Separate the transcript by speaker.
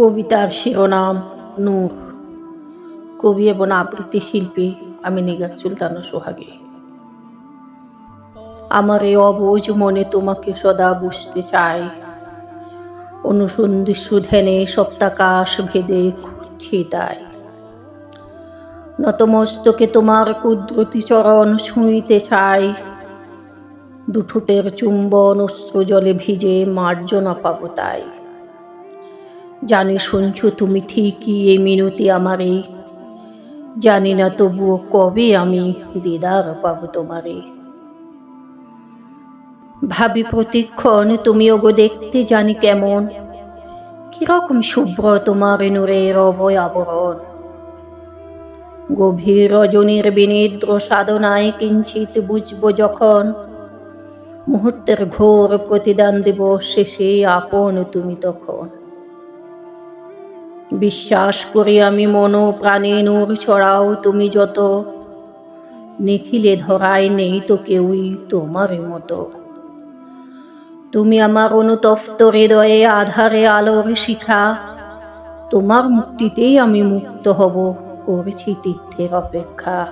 Speaker 1: কবিতার শিরোনাম নূর। কবি এবং আবৃত্তি শিল্পী আমি নিগার সুলতানা সোহাগী। আমার এই অবুঝ মনে তোমাকে সদা বুঝতে চাই। অনুসন্ধিৎসু ধ্যানে সপ্তাকাশ ভেদে খুঁজছি তাই। নতমস্তকে তোমার কুদরতি চরণ ছুঁইতে চাই। দুঠুটের চুম্বন অশ্রু জলে ভিজে মার্জনা পাবো তাই। জানি শুনছো তুমি ঠিকই এই মিনতি আমারে। জানি না তবুও কবে আমি দিদার পাবো তোমারে। ভাবি প্রতিক্ষণ, তুমি ওগো দেখতে জানি কেমন? কীরকম শুভ্র তোমার নূরের অভয় আবরণ? গভীর রজনীর বিনিদ্র সাধনায় কিঞ্চিত বুঝব যখন মুহূর্তের ঘোর প্রতিদান দেব শেষে আপন তুমি তখন। বিশ্বাস করি আমি মন প্রাণে নূর ছড়াও তুমি যত। নিখিলে ধরায় নেই তো কেউই তোমার মতো। তুমি আমার অনুতপ্ত হৃদয়ে আধারে আলোর শিখা। তোমার মুক্তিতেই আমি মুক্ত হব, করছি তীর্থের অপেক্ষা।